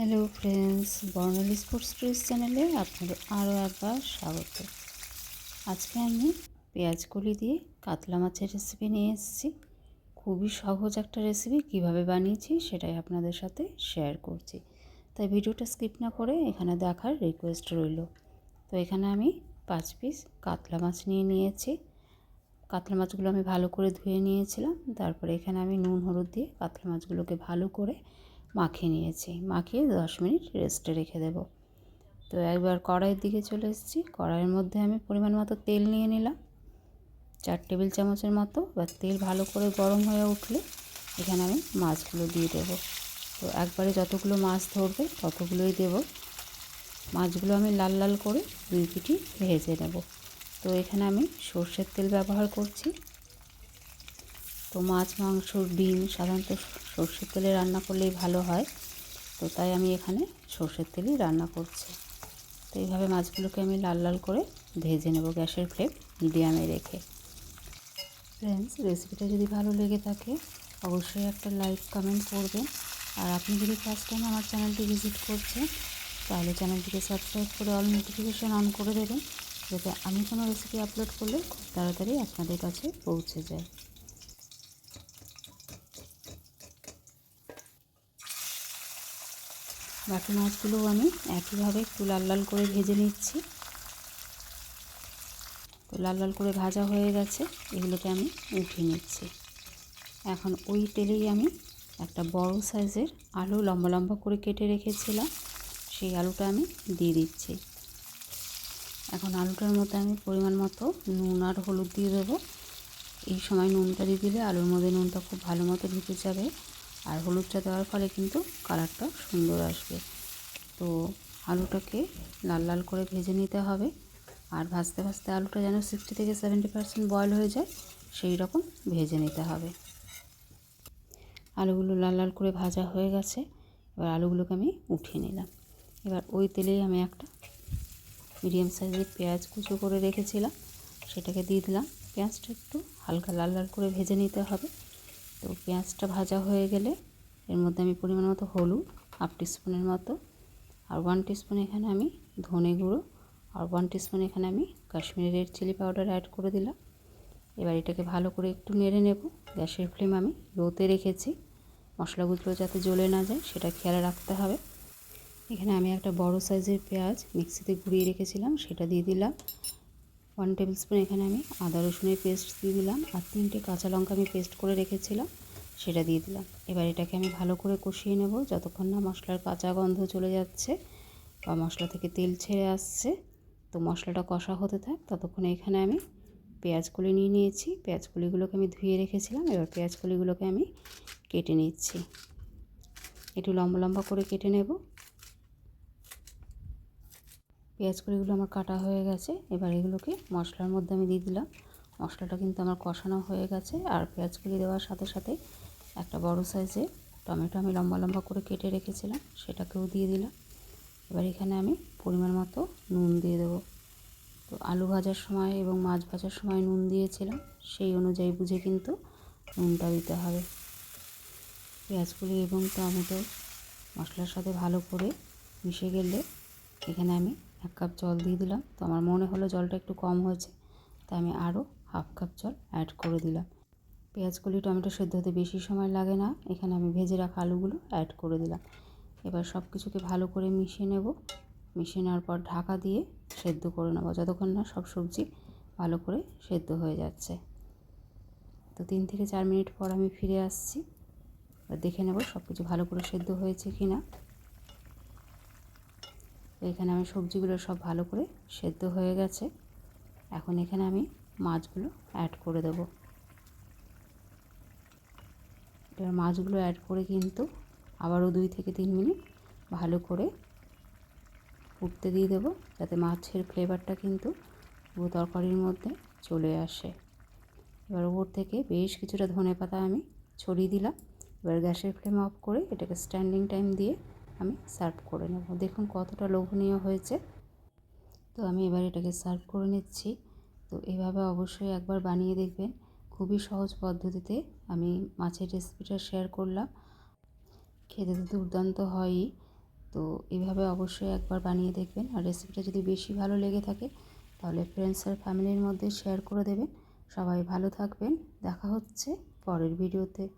Hello friends, Barnali sports tourist চ্যানেলে আপনাদের আরও একবার স্বাগত। আজকে আমি পেঁয়াজ কলি দিয়ে কাতলা মাছের রেসিপি নিয়ে এসেছি। খুবই সহজ একটা রেসিপি কীভাবে বানিয়েছি সেটাই আপনাদের সাথে শেয়ার করছি। তাই ভিডিওটা স্কিপ না করে এখানে দেখার রিকোয়েস্ট রইল। তো এখানে আমি পাঁচ পিস কাতলা মাছ নিয়ে নিয়েছি। কাতলা মাছগুলো আমি ভালো করে ধুয়ে নিয়েছিলাম। তারপরে এখানে আমি নুন, হলুদ দিয়ে কাতলা মাছগুলোকে ভালো করে মাখিয়ে নিয়েছি। মাখিয়ে দশ মিনিট রেস্টে রেখে দেব। তো একবার কড়াইয়ের দিকে চলে এসেছি। কড়াইয়ের মধ্যে আমি পরিমাণ মতো তেল নিয়ে নিলাম। চার টেবিল চামচের মতো এবার তেল ভালো করে গরম হয়ে উঠলে এখানে আমি মাছগুলো দিয়ে দেবো। তো একবারে যতগুলো মাছ ধরবে ততগুলোই দেব। মাছগুলো আমি লাল লাল করে দুই পিঠি ভেজে নেব। তো এখানে আমি সর্ষের তেল ব্যবহার করছি। তো মাছ, মাংস ডিম সাধারণত সর্ষের তেলে রান্না করলেই ভালো হয়। তো তাই আমি এখানে সর্ষের তেলেই রান্না করছি। তো এইভাবে মাছগুলোকে আমি লাল লাল করে ভেজে নেব গ্যাসের ফ্লেম মিডিয়ামে রেখে। ফ্রেন্ডস, রেসিপিটা যদি ভালো লেগে থাকে, অবশ্যই একটা লাইক, কমেন্ট করবেন। আর আপনি যদি ফার্স্ট টাইম আমার চ্যানেলটি ভিজিট করছেন, তাহলে চ্যানেলটিকে সাবস্ক্রাইব করে অল নোটিফিকেশান অন করে দেবেন, যাতে আমি কোনো রেসিপি আপলোড করলে খুব তাড়াতাড়ি আপনাদের কাছে পৌঁছে যায়। বাকি মাছগুলোও আমি একইভাবে একটু লাল লাল করে ভেজে নিচ্ছি। তো লাল লাল করে ভাজা হয়ে গেছে, এগুলোকে আমি উঠিয়ে নিচ্ছি। এখন ওই তেলেই আমি একটা বড় সাইজের আলু লম্বা লম্বা করে কেটে রেখেছিলাম, সেই আলুটা আমি দিয়ে দিচ্ছি। এখন আলুটার মধ্যে আমি পরিমাণ মতো নুন আর হলুদ দিয়ে দেবো। এই সময় নুনটা দিয়ে দিলে আলুর মধ্যে নুনটা খুব ভালো মতো ঢুকে যাবে। আর হলুদটা দেওয়ার ফলে কিন্তু কালারটা সুন্দর আসবে। তো আলুটাকে লাল লাল করে ভেজে নিতে হবে। আর ভাজতে ভাজতে আলুটা যেন সিক্সটি থেকে সেভেন্টি পারসেন্ট বয়ল হয়ে যায়, সেই রকম ভেজে নিতে হবে। আলুগুলো লাল লাল করে ভাজা হয়ে গেছে। এবার আলুগুলোকে আমি উঠিয়ে নিলাম। এবার ওই তেলেই আমি একটা মিডিয়াম সাইজের পেঁয়াজ কুচো করে রেখেছিলাম। সেটাকে দিয়ে দিলাম। পেঁয়াজটা একটু হালকা লাল লাল করে ভেজে নিতে হবে। তো পেঁয়াজটা ভাজা হয়ে গেলে এর মধ্যে আমি পরিমাণ মতো হলুদ হাফ টিস্পুনের মতো। আর ওয়ান টিস্পুন এখানে আমি ধনে গুঁড়ো, আর ওয়ান টিস্পুন এখানে আমি Kashmiri red chilli powder add করে দিলাম। এবার এটাকে ভালো করে একটু নেড়ে নেব। গ্যাসের ফ্লেম আমি লোতে রেখেছি। মশলাগুলো যাতে জ্বলে না যায়, সেটা খেয়াল রাখতে হবে। এখানে আমি একটা বড় সাইজের পেঁয়াজ মিক্সিতে ঘুরিয়ে রেখেছিলাম, সেটা দিয়ে দিলাম। ওয়ান টেবিল স্পুন এখানে আমি আদা রসুনের পেস্ট দিয়ে দিলাম আর তিনটে কাঁচা লঙ্কা আমি পেস্ট করে রেখেছিলাম, সেটা দিয়ে দিলাম। এবার এটাকে আমি ভালো করে কষিয়ে নেব যতক্ষণ না মশলার কাঁচা গন্ধ চলে যাচ্ছে বা মশলা থেকে তেল ছেড়ে আসছে। তো মশলাটা কষা হতে থাক, ততক্ষণ এখানে আমি পেঁয়াজকলি নিয়ে নিয়েছি। পেঁয়াজকলিগুলোকে আমি ধুয়ে রেখেছিলাম, এবার পেঁয়াজকলিগুলোকে আমি কেটে নিচ্ছি। একটু লম্বা লম্বা করে কেটে নেব। পেঁয়াজ কলিগুলো আমার কাটা হয়ে গেছে। এবার এগুলোকে মশলার মধ্যে আমি দিয়ে দিলাম। মশলাটা কিন্তু আমার কষানো হয়ে গেছে। আর পেঁয়াজ কলি দেওয়ার সাথে সাথে একটা বড় সাইজে টমেটো আমি লম্বা লম্বা করে কেটে রেখেছিলাম, সেটাকেও দিয়ে দিলাম। এবার এখানে আমি পরিমাণ মতো নুন দিয়ে দেবো। তো আলু ভাজার সময় এবং মাছ ভাজার সময় নুন দিয়েছিলাম, সেই অনুযায়ী বুঝে কিন্তু নুনটা দিতে হবে। পেঁয়াজগুলি এবং টমেটো মশলার সাথে ভালো করে মিশে গেলে এখানে আমি এক কাপ জল দিয়ে দিলাম। তো আমার মনে হলো জলটা একটু কম হয়েছে, তাই আমি আরও হাফ কাপ জল অ্যাড করে দিলাম। পেঁয়াজগুলি টমেটো সেদ্ধ হতে বেশি সময় লাগে না, এখানে আমি ভেজে রাখা আলুগুলো অ্যাড করে দিলাম। এবার সব কিছুকে ভালো করে মিশিয়ে নেব। মিশিয়ে নেওয়ার পর ঢাকা দিয়ে সেদ্ধ করে নেব, যতক্ষণ না সব সবজি ভালো করে সেদ্ধ হয়ে যাচ্ছে। তো তিন থেকে চার মিনিট পর আমি ফিরে আসছি। দেখে নেব সব কিছু ভালো করে সেদ্ধ হয়েছে কি না এখানে আমি সবজিগুলো সব ভালো করে সেদ্ধ হয়ে গেছে। এখন এখানে আমি মাছগুলো অ্যাড করে দেব। এবার মাছগুলো অ্যাড করে কিন্তু আবারও দুই থেকে তিন মিনিট ভালো করে উঠতে দিয়ে দেবো, যাতে মাছের ফ্লেভারটা কিন্তু পুরো তরকারির মধ্যে চলে আসে। এবার ওপর থেকে বেশ কিছুটা ধনে পাতা আমি ছড়িয়ে দিলাম। এবার গ্যাসের ফ্লেম অফ করে এটাকে স্ট্যান্ডিং টাইম দিয়ে আমি সার্ভ করে নেব। দেখুন কতটা লোভনীয় হয়েছে। তো আমি এবার এটাকে সার্ভ করে নিচ্ছি। তো এভাবে অবশ্যই একবার বানিয়ে দেখবেন। খুবই সহজ পদ্ধতিতে আমি মাছের রেসিপিটা শেয়ার করলাম। খেতে তো দুর্দান্ত হয়ই। তো এইভাবে অবশ্যই একবার বানিয়ে দেখবেন। আর রেসিপিটা যদি বেশি ভালো লেগে থাকে, তাহলে ফ্রেন্ডস আর ফ্যামিলির মধ্যে শেয়ার করে দেবেন। সবাই ভালো থাকবেন। দেখা হচ্ছে পরের ভিডিওতে